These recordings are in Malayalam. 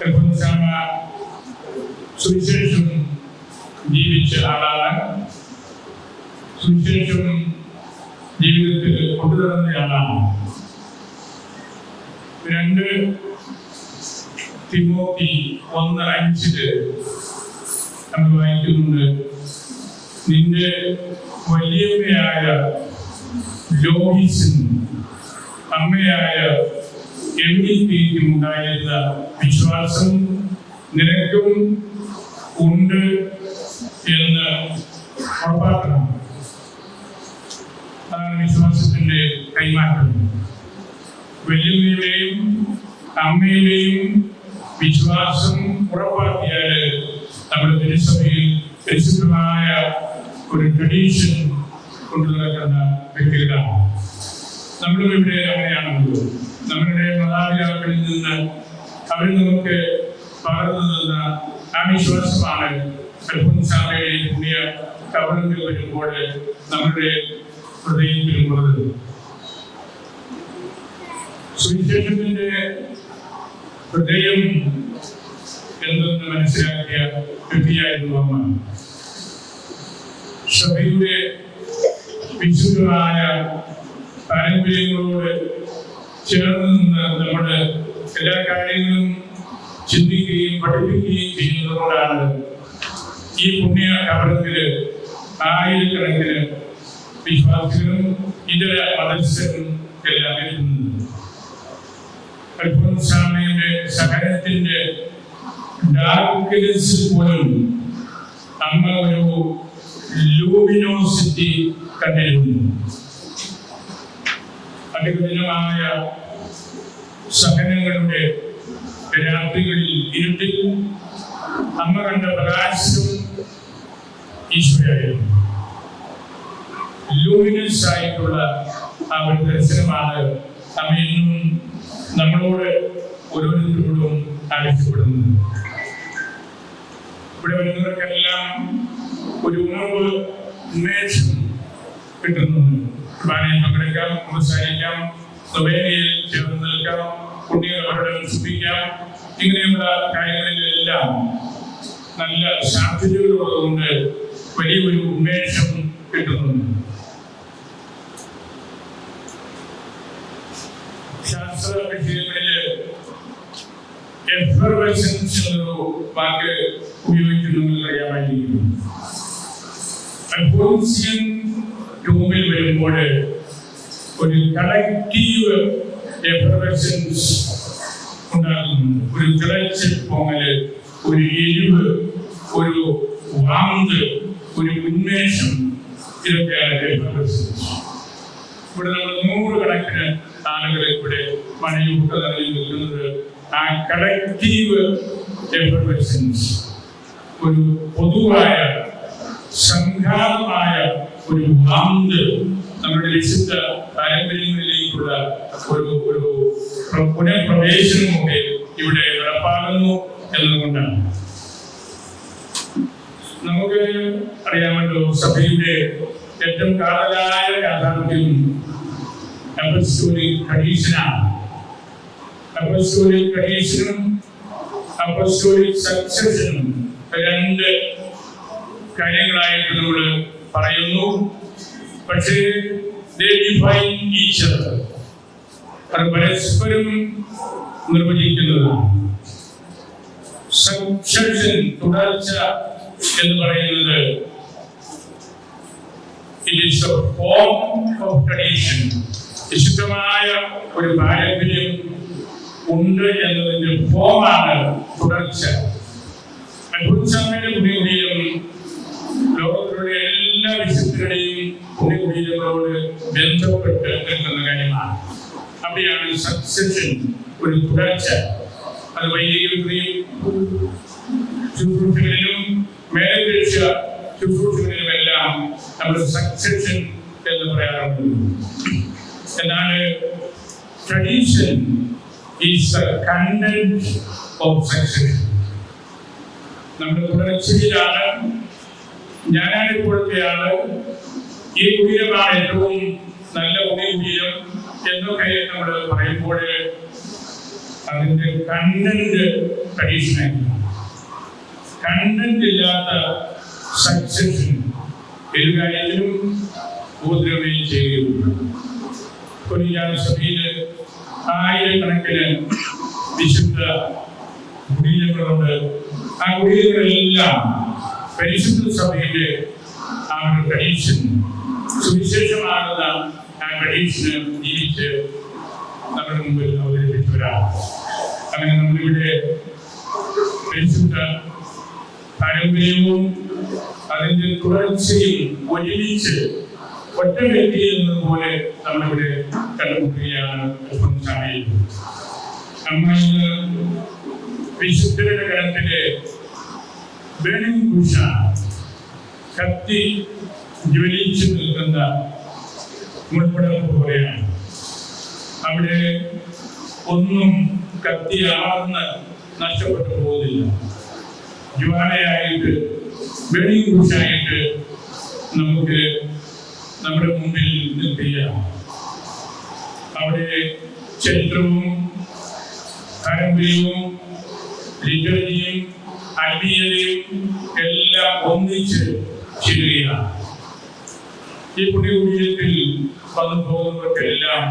കൽപ്പനശാമ സുവിശേഷം ജീവിച്ച ആളാണ്. സുവിശേഷം ജീവിതത്തിൽ കൊണ്ടുനടന്നയാളാണ് രണ്ട് തിമോത്തി ഒന്ന് അഞ്ചിൽ നമ്മൾ വായിക്കുന്നുണ്ട്. നിന്റെ വലിയമ്മയായ ലോഹിസിൻ അമ്മയായ എമ്മിക്കും ഉണ്ടായിരുന്ന വിശ്വാസം നിനക്കും ഉണ്ട് എന്ന് ഉറപ്പാക്കണം. അതാണ് വിശ്വാസത്തിന്റെ കൈമാറ്റം. വലിയമ്മയുടെയും അമ്മയുടെയും വിശ്വാസം ഉറപ്പാക്കിയാൽ നമ്മുടെ തിരുസഭയിൽ പരിശുദ്ധമായ ഒരു ട്രഡീഷൻ കൊണ്ടു നടക്കുന്ന വ്യക്തികളാണ്. നമ്മളും ഇവിടെ അങ്ങനെയാണല്ലോ നമ്മളുടെ മാതാപിതാക്കളിൽ നിന്ന് അവരിൽ നമുക്ക് പകർന്നു നിന്ന ആ വിശ്വാസമാണ് അൽഫോൻസാമയുടെ പുണ്യ കവറിൽ വരുമ്പോൾ നമ്മുടെ ഹൃദയത്തിലുള്ളത്. സുവിശേഷത്തിന്റെ ഹൃദയം എന്തെന്ന് മനസ്സിലാക്കിയ വ്യക്തിയായിരുന്നു അമ്മ. സഭയുടെ വിശുദ്ധമായ പാരമ്പര്യങ്ങളോട് ചേർന്ന് നിന്ന് നമ്മുടെ എല്ലാ കാര്യങ്ങളും ചിന്തിക്കുകയും പഠിപ്പിക്കുകയും ചെയ്യുന്നതുകൊണ്ടാണ് ഈ പുണ്യ കവലത്തിൽ ആയിരക്കണക്കിന് വിശ്വാസികളും ഇതര മതസ്ഥരും എല്ലാം എത്തുന്നത് അൽഫോൻസാമയുടെ സഹനത്തിന്റെ ഡാർക്ക്നെസ് പോലും അമ്മ ഒരു ലൂമിനോസിറ്റി കണ്ടിരുന്നു അതികഠിനമായ സഹനങ്ങളുടെ രാത്രികളിൽ ഇരുട്ടിൽ അമ്മ കണ്ട പ്രകാശം ഈശ്വരായിരുന്നു. ലൂമിനസ് ആയിട്ടുള്ള ആ ഒരു ദർശനമാണ് അമ്മ നമ്മളോട് ഓരോരുത്തരോടും ആവശ്യപ്പെടുന്നത് ഇവിടെ വരുന്നവർക്കെല്ലാം ഒരു ഉണർവ് ഉന്മേഷം കിട്ടുന്നുണ്ട്. കുർബാനയിൽ പങ്കെടുക്കാം സംസാരിക്കാം സ്വമേനയിൽ ചേർന്ന് നിൽക്കാം കുട്ടികളോട് സുഖിക്കാം ഇങ്ങനെയുള്ള കാര്യങ്ങളിലെല്ലാം നല്ല സാധ്യതകളുള്ളതുകൊണ്ട് വലിയൊരു ഉന്മേഷം കിട്ടുന്നുണ്ട്. ശാസ്ത്ര വിഷയങ്ങളിൽ എഫർവെസൻസ് ടൂമിൽ വരുമ്പോൾ ഒരു കളക്റ്റീവ് എഫർവെസൻസ് ഉണ്ടാകുന്നു. ഒരു തിളച്ച് പോങ്ങൽ ഒരു എരിവ് ഒരു വാന്ത് ഒരു ഉന്മേഷം ഇതൊക്കെയാണ് എഫർവെസൻസ് ഇവിടെ നമ്മൾ നൂറുകണക്കിന് ആളുകൾ ഇവിടെ മണിയൂട്ട് നിറഞ്ഞു നിൽക്കുന്നത് ആ കളക്റ്റീവ് എഫർവെസൻസ് ഒരു പൊതുവായ സംഘാതമായ ഒരു വാന്ത് നമ്മുടെ വിശുദ്ധ പാരമ്പര്യങ്ങളിലേക്കുള്ള ഒരു ഒരു പ്ര- പുനഃപ്രവേശനമൊക്കെ ഇവിടെ നടപ്പാകുന്നു എന്നതുകൊണ്ടാണ്. നമുക്ക് അറിയാമല്ലോ സഭയുടെ ഏറ്റവും കാതലായ യാഥാർത്ഥ്യം ട്രഡീഷനും അപ്പസ്തോലിക് സക്സഷനും രണ്ട് കാര്യങ്ങളായിട്ട് നമ്മൾ പറയുന്നു. പക്ഷേ other. അത് പരസ്പരം നിർവചിക്കുന്നതാണ് സക്സഷൻ തുടർച്ച എന്ന് പറയുന്നത് it is a form of tradition. വിശുദ്ധമായ ഒരു പാരമ്പര്യം ഉണ്ട് എന്നതിന്റെ ഫോമാണ് തുടർച്ച. അത്ഭുത സമയം ലോകത്തിലുള്ള ബന്ധപ്പെട്ട് നിൽക്കുന്ന കാര്യമാണ്. അവിടെയാണ് സക്സഷൻ ഒരു തുടർച്ച അത് വൈദികതയും ശുശ്രൂഷകളിലും മേലപേക്ഷ ശുശ്രൂഷകളിലുമെല്ലാം നമ്മൾ സക്സഷൻ എന്ന് പറയാറുണ്ട്. എന്നാൽ tradition is the content of succession നമ്മുടെ തുടർച്ചയിലാണ് ഞാനാണ് ഇപ്പോഴത്തെ ആൾ ഈ കുടീരമാണ് ഏറ്റവും നല്ല പുതിയ ചെയ്യും എന്നൊക്കെ നമ്മൾ പറയുമ്പോൾ അതിന്റെ കണ്ടന്റ് ട്രഡീഷനായിരുന്നു കണ്ടന്റ് ഇല്ലാത്ത സക്സഷൻ ഏത് കാര്യത്തിലും ഉപദ്രവമേ ചെയ്യുകയുള്ളൂ സഭയിൽ ആയിരക്കണക്കിന് വിശുദ്ധ കുടീരങ്ങളുണ്ട് ആ കുടീരങ്ങളെല്ലാം പരിശുദ്ധ സഭയിലെ ആ ഒരു പരീക്ഷ സുവിശേഷമാകുന്ന ട്രഡീഷന് ജീവിച്ച് നമ്മുടെ മുമ്പിൽ അവതരിപ്പിച്ചവരാണ്. അങ്ങനെ നമ്മളിവിടെ പരിശുദ്ധ പാരമ്പര്യവും അതിന്റെ തുടർച്ചയും ഒരുമിച്ച് ഒറ്റ വ്യക്തി എന്നതുപോലെ നമ്മളിവിടെ കണ്ടുമുട്ടുകയാണ് അമ്മ ഇന്ന് വിശുദ്ധരുടെ ഗണത്തിലെ വേണുഭൂഷ കത്തി ജ്വലിച്ചു നിൽക്കുന്ന മുൾപ്പടർപ്പ് പോലെയാണ്. അവിടെ ഒന്നും കത്തിയാർന്ന് നഷ്ടപ്പെട്ടു പോകുന്നില്ല ജ്വാലയായിട്ട് വെളികുറിച്ചായിട്ട് നമുക്ക് നമ്മുടെ മുമ്പിൽ നിൽക്കുക അവിടെ ചരിത്രവും പാരമ്പര്യവും ലിറ്ററിയും ആത്മീയതയും എല്ലാം ഒന്നിച്ച് ചേരുകയാണ്. ഈ പുതിയ കുടിയേറ്റത്തിൽ വന്നു പോകുന്നവർക്കെല്ലാം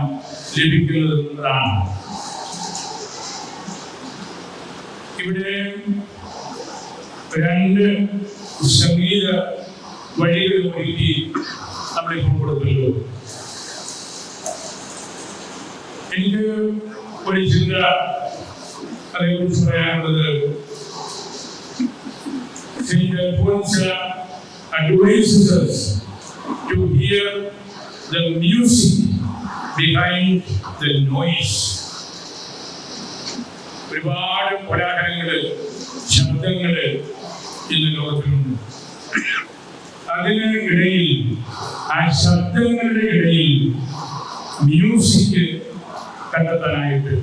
ലഭിക്കുന്നതാണ് ഇവിടെ രണ്ട് സംഗീത വഴികൾ ഒരുക്കി നമ്മളിപ്പോൾ കൊടുത്തല്ലോ എനിക്ക് ഒരു ചിന്ത അതേക്കുറിച്ച് പറയാനുള്ളത് Saint Alphonse to hear the music behind the noise. ഒരുപാട് കോലാഹലങ്ങൾ ശബ്ദങ്ങൾ ഇന്ന് ലോകത്തിലുണ്ട് അതിന് ഇടയിൽ ആ ശബ്ദങ്ങളുടെ ഇടയിൽ മ്യൂസിക് കണ്ടെത്താനായിട്ട്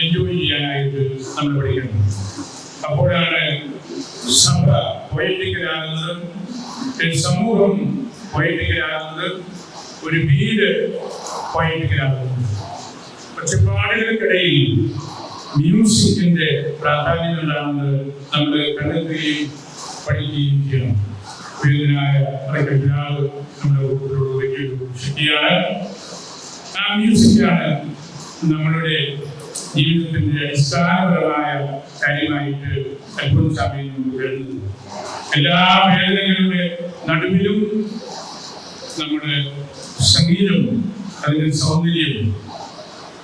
എൻജോയ് ചെയ്യാനായിട്ട് നമ്മൾ പഠിക്കണം അപ്പോഴാണ് സഭ പൊയറ്റിക്കലാകുന്നതും സമൂഹം പൊയറ്റിക്കലാകുന്നത് ഒരു വീട് പൊയറ്റിക്കലാകുന്നത് ഒറ്റപ്പാടുകൾക്കിടയിൽ മ്യൂസിക്കിന്റെ പ്രാധാന്യം എന്താണെന്ന് നമ്മൾ കണ്ടെത്തുകയും പഠിക്കുകയും ചെയ്യണം. പ്രിയനായ പിതാവ് നമ്മുടെ കൂട്ടത്തിലുള്ള വലിയൊരു ശക്തിയാണ്. ആ മ്യൂസിക്കാണ് നമ്മളുടെ ജീവിതത്തിന്റെ അടിസ്ഥാനപരമായ കാര്യമായിട്ട് അത്ഭുത സമയം വരുന്നത് എല്ലാ വേദനകളുടെ നടുവിലും നമ്മുടെ സംഗീതവും അതിന്റെ സൗന്ദര്യവും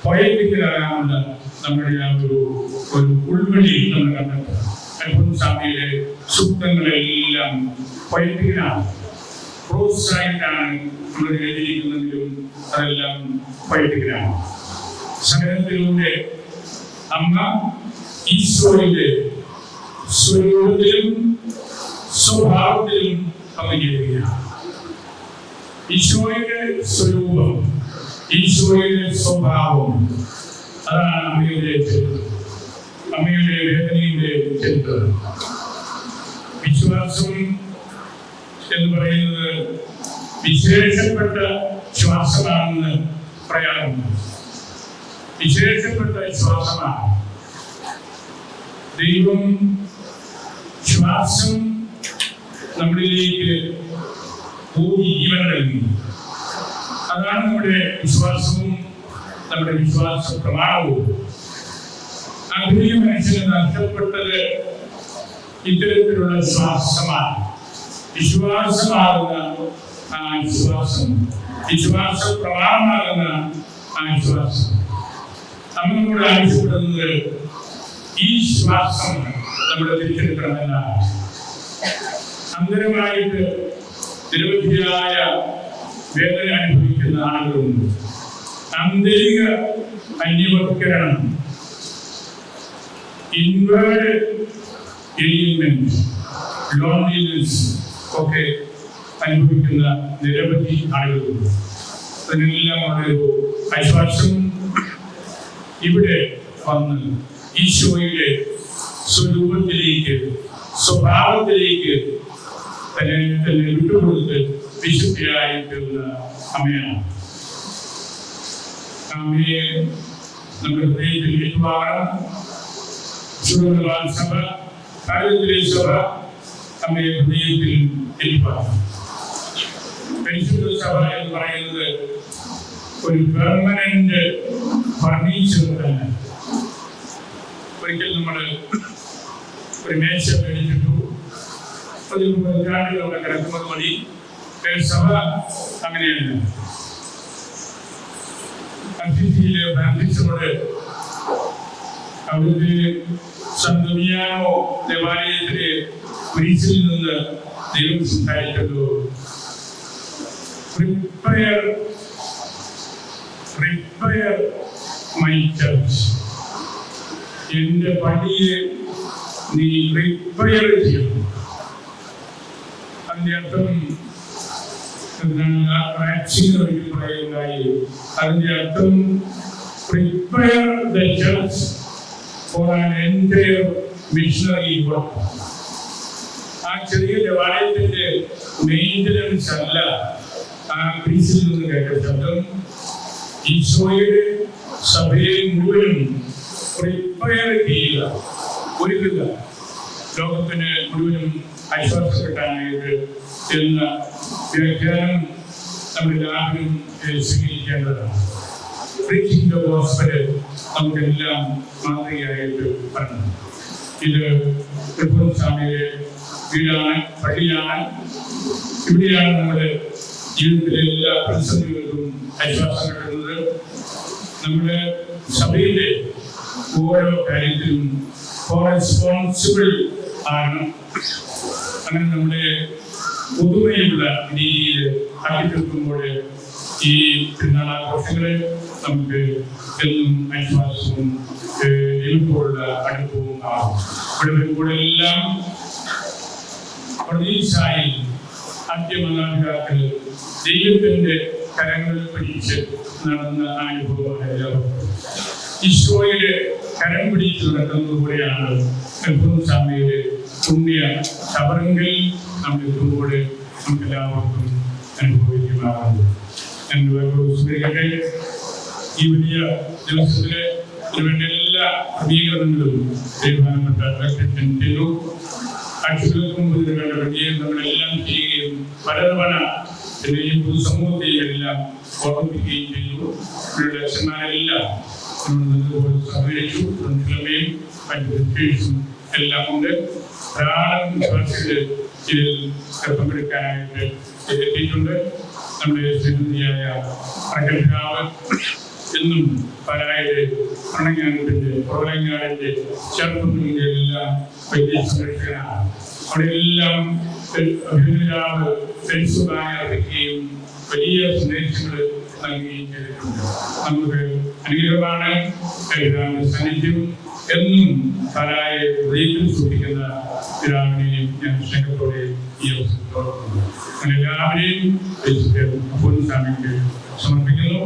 പോയപ്പിക്കലാകാനുള്ള നമ്മുടെ ആ ഒരു ഒരു ഉൾവിളി നമ്മൾ കണ്ടെത്തുക അത്ഭുത സ്വാമിയിലെ സൂക്തങ്ങളെല്ലാം പോയറ്റിക്കലാണ് പ്രോത്സാഹിക്കാണ് നമ്മൾ എഴുതിയിരിക്കുന്നതിലും അതെല്ലാം പോയറ്റിക്കലാണ് സംഗീതത്തിലൂടെ അമ്മ ഈശോയുടെ സ്വരൂപത്തിലും സ്വഭാവത്തിലും പങ്കുചേരുകയാണ് ഈശോയുടെ സ്വരൂപം ഈശോയുടെ സ്വഭാവം അതാണ് അമ്മയുടെ അമ്മയുടെ വേദനയുടെ ചരിത്രം. വിശ്വാസം എന്ന് പറയുന്നത് വിശേഷപ്പെട്ട ശ്വാസമാണെന്ന് പറയാറുണ്ട്. വിശേഷപ്പെട്ട ശ്വാസമാണ്. ദൈവം ശ്വാസം നമ്മളിലേക്ക് ഊതി ജീവൻ നൽകുന്നു. അതാണ് നമ്മുടെ വിശ്വാസവും നമ്മുടെ വിശ്വാസ പ്രമാണവും. ആധുനിക മനുഷ്യന് നഷ്ടപ്പെട്ടത് ഇത്തരത്തിലുള്ള ശ്വാസമാണ് വിശ്വാസമാകുന്ന ആ വിശ്വാസം. വിശ്വാസ പ്രമാണമാകുന്ന ആ വിശ്വാസം. നമ്മളോട് ആവശ്യപ്പെടുന്നത് ഈ ശ്വാസം നമ്മുടെ തിരിച്ചെടുക്കണമെന്നാണ് അന്തരമായിട്ട് നിരവധിയായ വേദന അനുഭവിക്കുന്ന ആളുകളുണ്ട്. ആന്തരിക അന്യവത്കരണം ഇൻവേർഡ് ഒക്കെ അനുഭവിക്കുന്ന നിരവധി ആളുകളുണ്ട്. അതിനെല്ലാം വളരെ അശ്വാസം ഇവിടെ വന്ന് ഈശോയുടെ സ്വരൂപത്തിലേക്ക് സ്വഭാവത്തിലേക്ക് തന്നെ തന്നെ വിട്ടുകൊടുത്ത് വിശുദ്ധിയായി തീർന്ന അമ്മയാണ് അമ്മയെ നമ്മുടെ ഹൃദയത്തിൽ സുഗന്ധവാൻ സഭ കാര്യത്തിലെ സഭ നമ്മെ ഹൃദയത്തിൽ പരിശുദ്ധ സഭ എന്ന് പറയുന്നത് ഒരു പെർമനന്റ് ഫർണിച്ചർ തന്നെ ഒരിക്കൽ നമ്മൾ ഒരു മേശ മേടിച്ചിട്ടു അതിൽ പതിനാടുകളൊക്കെ കിടക്കുന്നത് ഒരു സഭ അങ്ങനെയല്ല അതിഥിയിലെ ഫ്രാൻസിസിനോട് അവിടുത്തെ സന്തമിയാനോ ദേവാലയത്തിലെ കുരിശിൽ നിന്ന് ദൈവം സംസാരിക്കുന്നു. പ്രിപ്പയർ പ്രിപ്പയർ മൈ ചർച്ച് എന്റെ പള്ളിയെ നീ പ്രിപ്പയർ ചെയ്യണം. ഒരിക്കൽ പറയുന്നതായി. അതിന്റെ അർത്ഥം prepare the church for an entire missionary work ആ ചെറിയ ദേവാലയത്തിന്റെ മെയിന്റനൻസ് അല്ല. ആ ക്രീസിൽ നിന്ന് കേട്ട ശബ്ദം. ഈശോയുടെ സഭയെ മുഴുവൻ പ്രിപ്പയർ ചെയ്യുക. ഒരുക്കുക. ലോകത്തിന് മുഴുവനും ആശ്വാസപ്പെട്ടാനായിട്ട് എന്ന വ്യാഖ്യാനം നമ്മളെല്ലാവരും സ്വീകരിക്കേണ്ടതാണ്. നമുക്കെല്ലാം മാതൃകയായിട്ട് പറഞ്ഞു ഇത് ത്രിപുരം സ്വാമിയുടെ വീടാണ് പള്ളിയാണ്. ഇവിടെയാണ് നമ്മുടെ ജീവിതത്തിലെ എല്ലാ പ്രതിസന്ധികൾക്കും ആശ്വാസം കിട്ടുന്നത്. നമ്മുടെ സഭയിലെ ഓരോ കാര്യത്തിലും റെസ്പോൺസിബിൾ ആണ് അങ്ങനെ നമ്മുടെ പൊതുവെയുള്ള രീതിയിൽ ആക്കി ഈ പെരുന്നാളാഘോഷങ്ങളെ നമുക്ക് എന്നും ഏഹ്, എളുപ്പമുള്ള അടുപ്പവും ആകും ഇവിടെ വരുമ്പോഴെല്ലാം പ്രതീക്ഷായി ആദ്യമാതാപിതാക്കൾ ദൈവത്തിന്റെ കരങ്ങളിൽ പിടിച്ച് നടന്ന അനുഭവം എല്ലാവർക്കും. ഈശോയുടെ കരം പിടിച്ച് നടക്കുന്നതുപോലെയാണ് സ്വാമിയുടെ പുണ്യ ശബരങ്ങളിൽ നമ്മൾ ഇതുപോലെ നമുക്ക് എല്ലാവർക്കും അനുഭവിക്കുന്നതാണ് സ്മരിക്കട്ടെ ഈ വലിയ ദിവസത്തിലെ ഇതിനുവേണ്ട എല്ലാ ക്രമീകരണങ്ങളും തീരുമാനപ്പെട്ട നമ്മളെല്ലാം ചെയ്യുകയും പലതവണ എന്നെ ഈ പൊതുസമൂഹത്തെയും എല്ലാം ഓർമ്മിപ്പിക്കുകയും ചെയ്തു. ഇവരുടെ നല്ലതുപോലെ സഹകരിച്ചു മറ്റു എല്ലാം കൊണ്ട് ധാരാളം വിശ്വാസികൾ ഇതിൽ പങ്കെടുക്കാനായിട്ട് എത്തിയിട്ടുണ്ട്. നമ്മുടെ സ്ഥിതിയായ പ്രഗത്ഭരാവ് എന്നും പരായുടെ പണങ്ങാനത്തിന്റെ പ്രളയങ്ങാടിന്റെ ചെറുപ്പത്തിന്റെ എല്ലാം വലിയ സംരക്ഷകനാണ്. അവിടെയെല്ലാം അഭിനയാവ് പരിശുദ്ധമായി അർപ്പിക്കുകയും വലിയ സന്ദേശങ്ങൾ നൽകുകയും ചെയ്തിട്ടുണ്ട് നമുക്ക് അനുഗ്രഹമാണ്. പിതാവിന്റെ സാന്നിധ്യം എന്നും പരായെ ഹൃദയത്തിൽ സൂക്ഷിക്കുന്ന പിതാവിനെയും ഞാൻ സ്നേഹത്തോടെ ഈ അവസരത്തോടൊപ്പം എല്ലാവരെയും സ്വാമിക്ക് സമർപ്പിക്കുന്നു